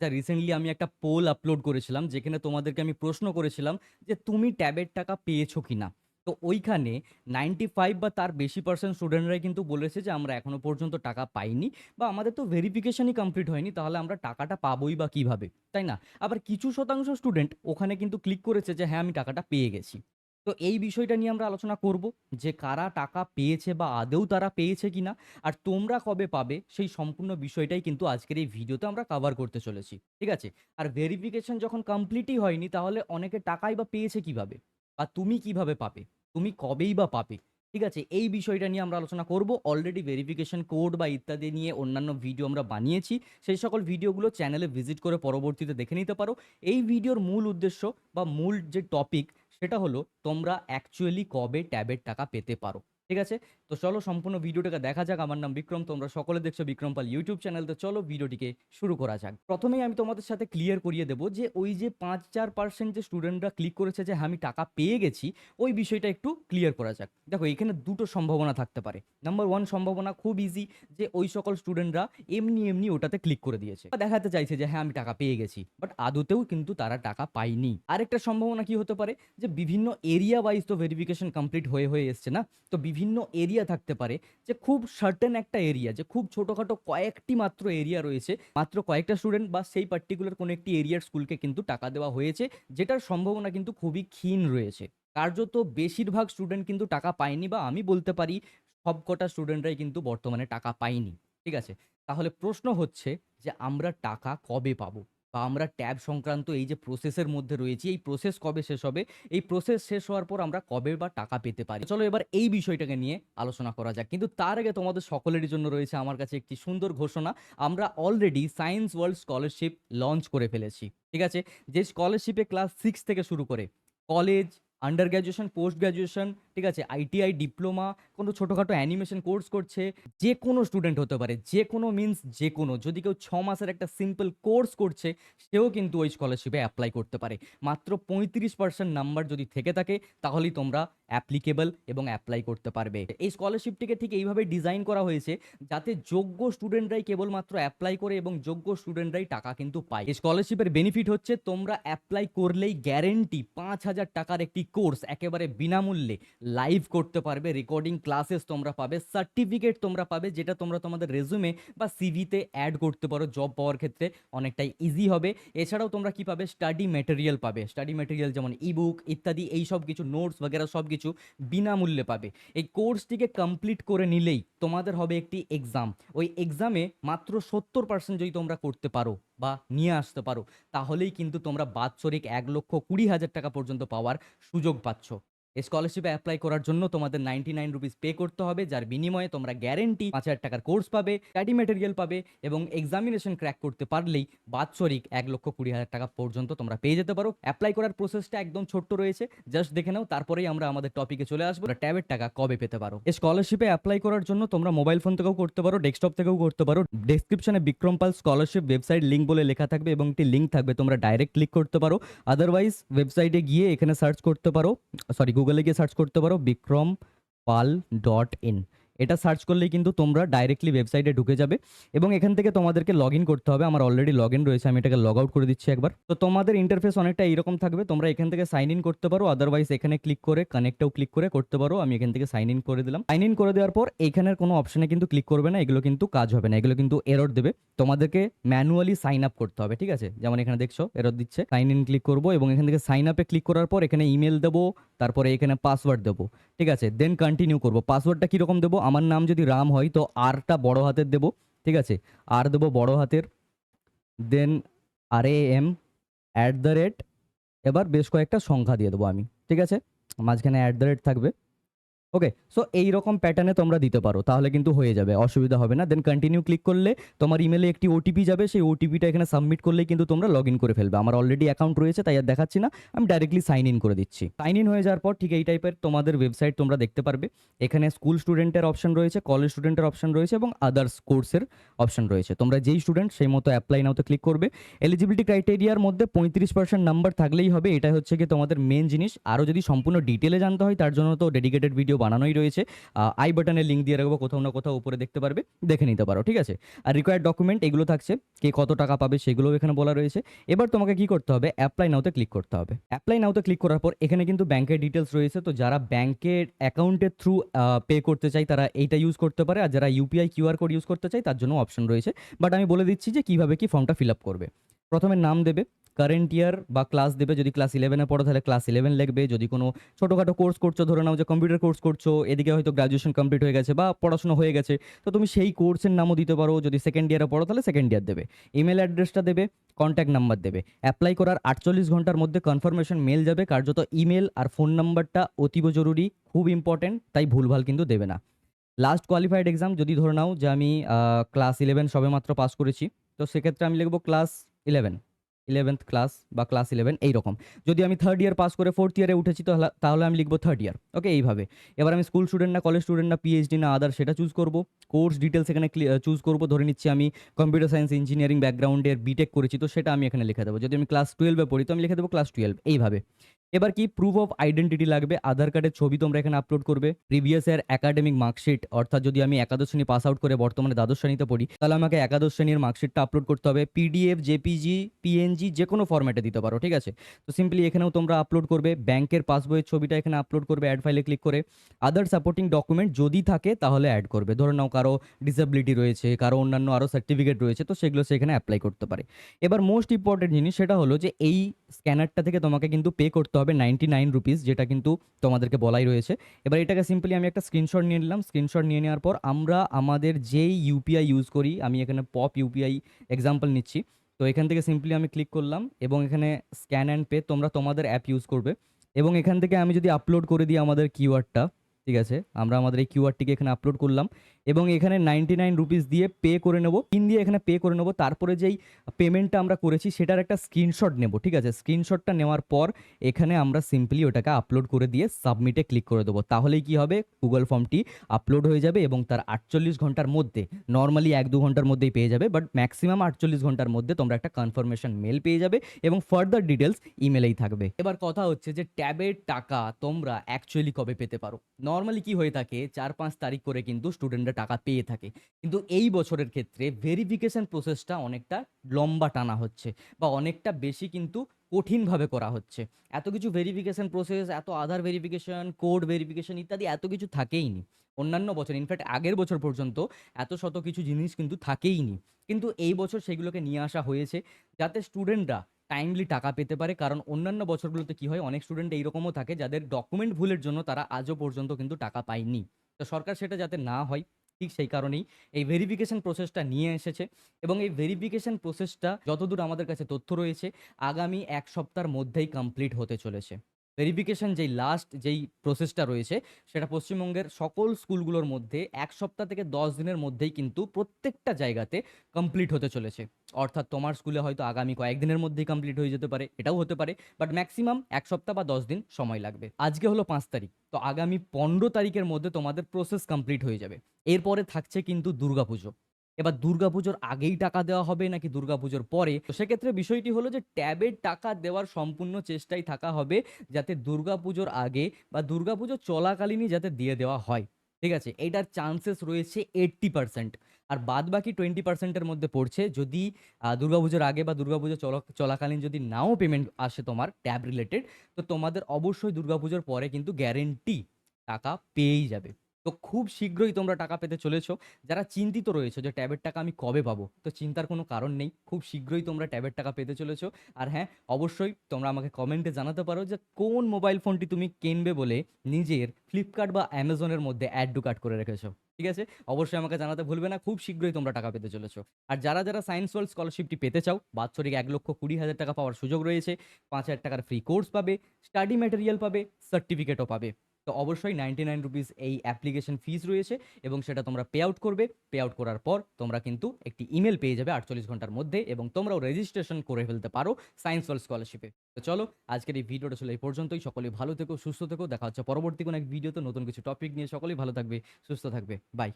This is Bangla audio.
আচ্ছা রিসেন্টলি আমি একটা পোল আপলোড করেছিলাম, যেখানে তোমাদেরকে আমি প্রশ্ন করেছিলাম যে তুমি ট্যাবের টাকা পেয়েছ কি না তো ওইখানে নাইনটি ফাইভ বা তার বেশি পার্সেন্ট স্টুডেন্টরাই কিন্তু বলেছে যে আমরা এখনও পর্যন্ত টাকা পাইনি বা আমাদের তো ভেরিফিকেশনই কমপ্লিট হয়নি, তাহলে আমরা টাকাটা পাবোই বা কীভাবে? তাই না? আবার কিছু শতাংশ স্টুডেন্ট ওখানে কিন্তু ক্লিক করেছে যে হ্যাঁ আমি টাকাটা পেয়ে গেছি। তো এই বিষয়টা নিয়ে আমরা আলোচনা করব যে কারা টাকা পেয়েছে বা আদৌ তারা পেয়েছে কিনা, আর তোমরা কবে পাবে সেই সম্পূর্ণ বিষয়টাই কিন্তু আজকের এই ভিডিওতে আমরা কভার করতে চলেছি, ঠিক আছে? আর ভেরিফিকেশন যখন কমপ্লিটই হয়নি, তাহলে অনেকে টাকাই বা পেয়েছে কীভাবে? বা তুমি কীভাবে পাবে? তুমি কবেই বা পাবে? ঠিক আছে? এই বিষয়টা নিয়ে আমরা আলোচনা করব। অলরেডি ভেরিফিকেশন কোড বা ইত্যাদি নিয়ে অন্যান্য ভিডিও আমরা বানিয়েছি। সেই সকল ভিডিওগুলো চ্যানেলে ভিজিট করে পরবর্তীতে দেখে নিতে পারো। এই ভিডিওর মূল উদ্দেশ্য বা মূল যে টপিক সেটা হলো তোমরা অ্যাকচুয়ালি কবে ট্যাবের টাকা পেতে পারো ঠিক আছে? তো চলো সম্পূর্ণ ভিডিওটাকে দেখা যাক। আমার নাম বিক্রম, তোমরা সকলে দেখছ বিক্রম পাল ইউটিউব চ্যানেল। তো চলো ভিডিওটিকে শুরু করা যাক। প্রথমেই আমি তোমাদের সাথে ক্লিয়ার করিয়ে দেবো যে ওই যে পাঁচ চার পার্সেন্ট যে স্টুডেন্টরা ক্লিক করেছে যে আমি টাকা পেয়ে গেছি, ওই বিষয়টা একটু ক্লিয়ার করা যাক। দেখো, এখানে দুটো সম্ভাবনা থাকতে পারে। নাম্বার ওয়ান সম্ভাবনা খুব ইজি যে ওই সকল স্টুডেন্টরা এমনি এমনি ওটাতে ক্লিক করে দিয়েছে। দেখাতে চাইছে যে হ্যাঁ আমি টাকা পেয়ে গেছি। বাট আদতেও কিন্তু তারা টাকা পায়নি। আরেকটা সম্ভাবনা কি হতে পারে? যে বিভিন্ন এরিয়া ওয়াইজ তো ভেরিফিকেশন কমপ্লিট হয়ে হয়ে এসছে না? তো বিভিন্ন এরিয়া থাকতে পারে যে খুব সার্টেন একটা এরিয়া যে খুব ছোটোখাটো কয়েকটি মাত্র এরিয়া রয়েছে, মাত্র কয়েকটা স্টুডেন্ট বা সেই পার্টিকুলার কোনো একটি এরিয়ার স্কুলকে কিন্তু টাকা দেওয়া হয়েছে, যেটার সম্ভাবনা কিন্তু খুবই ক্ষীণ রয়েছে। কার্যত বেশিরভাগ স্টুডেন্ট কিন্তু টাকা পায়নি বা আমি বলতে পারি সবকটা স্টুডেন্টরাই কিন্তু বর্তমানে টাকা পায়নি। ঠিক আছে? তাহলে প্রশ্ন হচ্ছে যে আমরা টাকা কবে পাবো? বা আমরা ট্যাব সংক্রান্ত এই যে প্রসেসের মধ্যে রয়েছি, এই প্রসেস কবে শেষ হবে? এই প্রসেস শেষ হওয়ার পর আমরা কবে বা টাকা পেতে পারি? চলো এবার এই বিষয়টাকে নিয়ে আলোচনা করা যাক। কিন্তু তার আগে তোমাদের সকলেরই জন্য রয়েছে আমার কাছে একটি সুন্দর ঘোষণা। আমরা already science world scholarship launch করে ফেলেছি। ঠিক আছে? যে স্কলারশিপে ক্লাস সিক্স থেকে শুরু করে college under graduation post graduation ঠিক আছে আইটিআই ডিপ্লোমা কোনো ছোটোখাটো অ্যানিমেশন কোর্স করছে, যে কোনো স্টুডেন্ট হতে পারে, যে কোনো মিন্স যে কোনো। যদি কেউ ছ মাসের একটা সিম্পল কোর্স করছে, সেও কিন্তু ওই স্কলারশিপে অ্যাপ্লাই করতে পারে। মাত্র পঁয়ত্রিশ পার্সেন্ট নাম্বার যদি থেকে থাকে, তাহলেই তোমরা অ্যাপ্লিকেবল এবং অ্যাপ্লাই করতে পারবে। এই স্কলারশিপটিকে ঠিক এইভাবে ডিজাইন করা হয়েছে, যাতে যোগ্য স্টুডেন্টরাই কেবলমাত্র অ্যাপ্লাই করে এবং যোগ্য স্টুডেন্টরাই টাকা কিন্তু পায়। এই স্কলারশিপের বেনিফিট হচ্ছে, তোমরা অ্যাপ্লাই করলেই গ্যারেন্টি পাঁচ হাজার টাকার একটি কোর্স একেবারে বিনামূল্যে লাইভ করতে পারবে। রেকর্ডিং ক্লাসেস তোমরা পাবে সার্টিফিকেট তোমরা পাবে, যেটা তোমরা তোমাদের রেজুমে বা সিভিতে অ্যাড করতে পারো জব পাওয়ার ক্ষেত্রে, অনেকটাই ইজি হবে। এছাড়াও তোমরা কি পাবে? স্টাডি ম্যাটেরিয়াল পাবে। স্টাডি ম্যাটেরিয়াল যেমন ইবুক ইত্যাদি, এই সব কিছু নোটস বগেরা সব কিছু বিনামূল্যে পাবে। এই কোর্সটিকে কমপ্লিট করে নিলেই তোমাদের হবে একটি এক্সাম ওই এক্সামে মাত্র সত্তর পার্সেন্ট যদি তোমরা করতে পারো। বা নিয়ে আসতে পারো, তাহলেই কিন্তু তোমরা বাৎসরিক এক লক্ষ কুড়ি হাজার টাকা পর্যন্ত পাওয়ার সুযোগ পাচ্ছ। এই স্কলারশিপে অ্যাপ্লাই করার জন্য তোমাদের নাইনটি নাইন রুপিস পে করতে হবে, যার বিনিময়ে তোমরা গ্যারেন্টি পাঁচ হাজার টাকার কোর্স পাবে স্টাডি মেটেরিয়াল পাবে এবং এক্সামিনেশন ক্র্যাক করতে পারলেই বাৎসরিক এক লক্ষ কুড়ি হাজার টাকা পর্যন্ত তোমরা পেয়ে যেতে পারো। অ্যাপ্লাই করার প্রসেসটা একদম ছোট্ট রয়েছে জাস্ট দেখে নাও, তারপরেই আমরা আমাদের টপিকে চলে আসব। ট্যাবের টাকা কবে পেতে পারো। এই স্কলারশিপে অ্যাপ্লাই করার জন্য তোমরা মোবাইল ফোন থেকেও করতে পারো ডেস্কটপ থেকেও করতে পারো। ডেসক্রিপশনে Vikram Pal scholarship website link বলে লেখা থাকবে এবং একটি লিঙ্ক থাকবে, তোমরা ডাইরেক্ট ক্লিক করতে পারো। আদারওয়াইজ ওয়েবসাইটে গিয়ে এখানে সার্চ করতে পারো সরি গুগলে গিয়ে সার্চ করতে পারো বিক্রম পাল ডট ইন এটা সার্চ করলেই কিন্তু তোমরা ডাইরেক্টলি ওয়েবসাইটে ঢুকে যাবে এবং এখান থেকে তোমাদেরকে লগ ইন করতে হবে। আমার অলরেডি লগ ইন রয়েছে, আমি এটাকে লগ আউট করে দিচ্ছি একবার। তো তোমাদের ইন্টারফেস অনেকটা এইরকম থাকবে, তোমরা এখান থেকে সাইন ইন করতে পারো। আদারওয়াইজ এখানে ক্লিক করে কানেক্টেও ক্লিক করে করতে পারো। আমি এখান থেকে সাইন ইন করে দিলাম। সাইন ইন করে দেওয়ার পর এখানের কোনো অপশনে কিন্তু ক্লিক করবে না, এগুলো কিন্তু কাজ হবে না, এগুলো কিন্তু এরর দেবে। তোমাদেরকে ম্যানুয়ালি সাইন আপ করতে হবে, ঠিক আছে? যেমন এখানে দেখছ এরর দিচ্ছে। সাইন ইন ক্লিক করব এবং এখান থেকে সাইন আপে ক্লিক করার পর এখানে ইমেল দেবো, তারপরে এখানে পাসওয়ার্ড দেবো, ঠিক আছে? দেন কন্টিনিউ করব। পাসওয়ার্ডটা কীরকম দেবো? আমার নাম যদি রাম হয়, তো আরটা বড় হাতের দেব, ঠিক আছে? আর দেবো বড় হাতের then R A M at the rate এবার বেশ কয়েকটা সংখ্যা দিয়ে দেবো আমি, ঠিক আছে? মাঝখানে অ্যাট দ্য রেট থাকবে। ওকে সো এই রকম প্যাটার্নে তোমরা দিতে পারো, তাহলে কিন্তু হয়ে যাবে, অসুবিধা হবে না। দেন কন্টিনিউ ক্লিক করলে তোমার ইমেলে একটি ওটিপি যাবে, সেই ওটিপিটা এখানে সাবমিট করলেই কিন্তু তোমরা লগ ইন করে ফেলবে। আমার অলরেডি অ্যাকাউন্ট রয়েছে, তাই আর দেখাচ্ছি না, আমি ডাইরেক্টলি সাইন ইন করে দিচ্ছি। সাইন ইন হয়ে যাওয়ার পর ঠিক এই টাইপের তোমাদের ওয়েবসাইট তোমরা দেখতে পারবে। এখানে স্কুল স্টুডেন্টের অপশন রয়েছে কলেজ স্টুডেন্টের অপশন রয়েছে এবং আদার্স কোর্সের অপশন রয়েছে। তোমরা যেই স্টুডেন্ট সেই মতো অ্যাপ্লাই নাওতে ক্লিক করবে। এলিজিবিলিটি ক্রাইটেরিয়ার মধ্যে পঁয়ত্রিশ পার্সেন্ট নাম্বার থাকলেই হবে এটা হচ্ছে কি তোমাদের মেন জিনিস। আরও যদি সম্পূর্ণ ডিটেলে জানতে হয়, তার জন্য তো ডেডিকেটেড ভিডিও বানানোই রয়েছে। আই বাটনের লিঙ্ক দিয়ে রাখব, কোথাও না কোথাও উপরে দেখতে পারবে, দেখে নিতে পারো, ঠিক আছে? আর রিকোয়ার্ড ডকুমেন্ট এগুলো থাকছে, কে কত টাকা পাবে সেগুলোও এখানে বলা রয়েছে। এবার তোমাকে কি করতে হবে অ্যাপ্লাই নাওতে ক্লিক করতে হবে। অ্যাপ্লাই নাওতে ক্লিক করার পর এখানে কিন্তু ব্যাংকের ডিটেলস রয়েছে, তো যারা ব্যাংকের অ্যাকাউন্টের থ্রু পে করতে চাই তারা এইটা ইউজ করতে পারে, আর যারা ইউপিআই কিউআর কোড ইউজ করতে চাই তার জন্য অপশন রয়েছে। বাট আমি বলে দিচ্ছি যে কীভাবে কি ফর্মটা ফিল আপ করবে। প্রথমে নাম দেবে কারেন্ট ইয়ার বা ক্লাস দেবে, যদি ক্লাস ইলেভেনে পড়ো তাহলে ক্লাস ইলেভেন লিখবে, যদি কোনো ছোটোখাটো কোর্স করছ, ধরে নাও যে কম্পিউটার কোর্স করছ, এদিকে হয়তো গ্রাজুয়েশন কমপ্লিট হয়ে গেছে বা পড়াশোনা হয়ে গেছে, তো তুমি সেই কোর্সের নামও দিতে পারো, যদি সেকেন্ড ইয়ারে পড়ো তাহলে সেকেন্ড ইয়ার দেবে। ইমেল অ্যাড্রেসটা দেবে কন্ট্যাক্ট নাম্বার দেবে। অ্যাপ্লাই করার আটচল্লিশ ঘণ্টার মধ্যে কনফার্মেশন মেল যাবে, কার্যত ইমেল আর ফোন নাম্বারটা অতীব জরুরি, খুব ইম্পর্টেন্ট তাই ভুলভাল কিন্তু দেবে না। লাস্ট কোয়ালিফাইড এক্সাম যদি ধরে নাও যে আমি ক্লাস ইলেভেন সবেমাত্র পাস করেছি, তো সেক্ষেত্রে আমি লিখব ক্লাস ইলেভেন ইলেভেন্থ ক্লাস বা ক্লাস ইলেভেন এইরকম। যদি আমি থার্ড ইয়ার পাস করে ফোর্থ ইয়ারে উঠেছি, তাহলে তাহলে আমি লিখব থার্ড ইয়ার ওকে এইভাবে। এবার আমি স্কুল স্টুডেন্ট না কলেজ স্টুডেন্ট না পিএইচডি না আদার সেটা চুজ করব। কোর্স ডিটেলস এখানে চুজ করব। ধরে নিচ্ছি আমি কম্পিউটার সায়েন্স ইঞ্জিনিয়ারিং ব্যাকগ্রাউন্ডের বিটেক করেছি, তো সেটা আমি এখানে লিখে দেবো। যদি আমি ক্লাস টুয়েলভে পড়ি, তো আমি লিখে দেবো ক্লাস টুয়েলভ এইভাবে। এবার কি প্রুফ অফ আইডেন্টিটি লাগবে? আধার কার্ডের ছবি তোমরা এখানে আপলোড করবে। প্রিভিয়াস ইয়ার একাডেমিক মার্কশিট অর্থাৎ যদি আমি একাদশ শ্রেণি পাস আউট করে বর্তমানে দ্বাদশ শ্রেণীতে পড়ি, তাহলে আমাকে একাদশ শ্রেণির মার্কশিটটা আপলোড করতে হবে। পিডিএফ জেপিজি পিএনজি যে কোনো ফরম্যাটে দিতে পারো, ঠিক আছে? তো সিম্পলি এখানেও তোমরা আপলোড করবে। ব্যাংকের পাসবইয়ের ছবিটা এখানে আপলোড করবে অ্যাড ফাইলে ক্লিক করে। আদার সাপোর্টিং ডকুমেন্ট যদি থাকে, তাহলে অ্যাড করবে। ধরে নাও কারও ডিসেবিলিটি রয়েছে, কারও অন্যান্য আরও সার্টিফিকেট রয়েছে, তো সেগুলো সেখানে অ্যাপ্লাই করতে পারে। এবার মোস্ট ইম্পর্টেন্ট জিনিস সেটা হলো যে, এই স্ক্যানারটা থেকে তোমাকে কিন্তু পে করতে হবে নাইনটি নাইন রুপিস যেটা কিন্তু তোমাদেরকে বলাই রয়েছে। এবার এটাকে সিম্পলি আমি একটা স্ক্রিনশট নিয়ে নিলাম। স্ক্রিনশট নিয়ে নেওয়ার পর আমরা আমাদের যেই ইউপিআই ইউজ করি, আমি এখানে পপ ইউপিআই এক্সাম্পল নিচ্ছি। তো এখান থেকে সিম্পলি আমি ক্লিক করলাম এবং এখানে স্ক্যান অ্যান্ড পে তোমরা তোমাদের অ্যাপ ইউজ করবে। এবং এখান থেকে আমি যদি আপলোড করে দিই আমাদের কিউআরটা ঠিক আছে? আমরা আমাদের এই কিউআরটিকে এখানে আপলোড করলাম। এবং এখানে নাইনটি নাইন রুপিস দিয়ে পে করে নেব। পিন দিয়ে এখানে পে করে নেব। তারপরে যেই পেমেন্টটা আমরা করেছি, সেটার একটা স্ক্রিনশট নেব, ঠিক আছে? স্ক্রিনশটটা নেওয়ার পর এখানে আমরা সিম্পলি ওটাকে আপলোড করে দিয়ে সাবমিটে ক্লিক করে দেবো। তাহলেই কি হবে? গুগল ফর্মটি আপলোড হয়ে যাবে এবং তার আটচল্লিশ ঘণ্টার মধ্যে নর্মালি এক দু ঘণ্টার মধ্যেই পেয়ে যাবে বাট ম্যাক্সিমাম আটচল্লিশ ঘণ্টার মধ্যে তোমরা একটা কনফার্মেশন মেল পেয়ে যাবে এবং ফার্দার ডিটেলস ইমেলেই থাকবে। এবার কথা হচ্ছে যে ট্যাবের টাকা তোমরা অ্যাকচুয়ালি কবে পেতে পারো? নর্মালি কি হয়ে থাকে? চার পাঁচ তারিখ করে কিন্তু স্টুডেন্টরা টাকা পেয়ে থাকে। কিন্তু এই বছরের ক্ষেত্রে ভেরিফিকেশন প্রসেসটা অনেকটা লম্বা টানা হচ্ছে বা অনেকটা বেশি কিন্তু কঠিনভাবে করা হচ্ছে। এত কিছু ভেরিফিকেশন প্রসেস এত আধার ভেরিফিকেশন কোড ভেরিফিকেশন ইত্যাদি এত কিছু থাকেই নি। অন্যান্য বছর ইনফ্যাক্ট আগের বছর পর্যন্ত এত শত কিছু জিনিস কিন্তু থাকেই নি। কিন্তু এই বছর সেগুলোকে নিয়ে আসা হয়েছে যাতে স্টুডেন্টরা টাইমলি টাকা পেতে পারে। কারণ অন্যান্য বছরগুলোতে কি হয়, অনেক স্টুডেন্ট এইরকমও থাকে যাদের ডকুমেন্ট ভুলের জন্য তারা আজও পর্যন্ত কিন্তু টাকা পায়নি। তো সরকার সেটা যাতে না হয় ঠিক সেই কারণেই এই ভেরিফিকেশন প্রসেসটা নিয়ে এসেছে এবং এই ভেরিফিকেশন প্রসেসটা যতদূর আমাদের কাছে তথ্য রয়েছে, আগামী এক সপ্তাহের মধ্যেই কমপ্লিট হতে চলেছে। ভেরিফিকেশন যেই লাস্ট যেই প্রসেসটা রয়েছে, সেটা পশ্চিমবঙ্গের সকল স্কুলগুলোর মধ্যে এক সপ্তাহ থেকে দশ দিনের মধ্যেই কিন্তু প্রত্যেকটা জায়গাতে কমপ্লিট হতে চলেছে। অর্থাৎ তোমার স্কুলে হয়তো আগামী কয়েকদিনের মধ্যেই কমপ্লিট হয়ে যেতে পারে, এটাও হতে পারে বাট ম্যাক্সিমাম এক সপ্তাহ বা দশ দিন সময় লাগবে। আজকে হলো পাঁচ তারিখ, তো আগামী পনেরো তারিখের মধ্যে তোমাদের প্রসেস কমপ্লিট হয়ে যাবে। এরপরে থাকছে কিন্তু দুর্গাপুজো। এবার দুর্গাপুজোর আগেই টাকা দেওয়া হবে নাকি দুর্গাপুজোর পরে? তো সেক্ষেত্রে বিষয়টি হলো যে ট্যাবের টাকা দেওয়ার সম্পূর্ণ চেষ্টাই থাকা হবে যাতে দুর্গাপুজোর আগে বা দুর্গাপুজো চলাকালীনই যাতে দিয়ে দেওয়া হয়। ঠিক আছে, এটার চান্সেস রয়েছে এইট্টি পার্সেন্ট আর বাদ বাকি টোয়েন্টি পার্সেন্টের মধ্যে পড়ছে। যদি দুর্গাপুজোর আগে বা দুর্গাপুজো চলা, চলাকালীন যদি নাও পেমেন্ট আসে তোমার ট্যাব রিলেটেড তো তোমাদের অবশ্যই দুর্গাপুজোর পরে কিন্তু গ্যারেন্টি টাকা পেয়েই যাবে। তো খুব শীঘ্রই তোমরা টাকা পেতে চলেছো। যারা চিন্তিত রয়েছে যে ট্যাবের টাকা আমি কবে পাবো, তো চিন্তার কোনো কারণ নেই। খুব শীঘ্রই তোমরা ট্যাবের টাকা পেতে চলেছো। আর হ্যাঁ অবশ্যই তোমরা আমাকে কমেন্টে জানাতে পারো যে কোন মোবাইল ফোনটি তুমি কিনবে বলে নিজের ফ্লিপকার্ট বা অ্যামাজনের মধ্যে অ্যাড টু কার্ড করে রেখেছো। ঠিক আছে? অবশ্যই আমাকে জানাতে ভুলবে না। খুব শীঘ্রই তোমরা টাকা পেতে চলেছো। আর যারা যারা সায়েন্স ওয়ার্ল্ড স্কলারশিপটি পেতে চাও, বাৎসরিক এক লক্ষ কুড়ি হাজার টাকা পাওয়ার সুযোগ রয়েছে। পাঁচ হাজার টাকার ফ্রি কোর্স পাবে, স্টাডি ম্যাটেরিয়াল পাবে, সার্টিফিকেটও পাবে। তো অবশ্যই নাইনটি নাইন রুপিস এই অ্যাপ্লিকেশন ফিজ রয়েছে এবং সেটা তোমরা পে আউট করবে। পে আউট করার পর তোমরা কিন্তু একটি ইমেল পেয়ে যাবে আটচল্লিশ ঘণ্টার মধ্যে এবং তোমরাও রেজিস্ট্রেশন করে ফেলতে পারো সায়েন্স ওয়ার্ল্ড স্কলারশিপে তো চলো, আজকের এই ভিডিওটা ছিল এই পর্যন্তই। সকলে ভালো থেকো, সুস্থ থেকো। দেখা হচ্ছে পরবর্তী কোনো এক ভিডিওতে নতুন কিছু টপিক নিয়ে। সকলেই ভালো থাকবে, সুস্থ থাকবে। বাই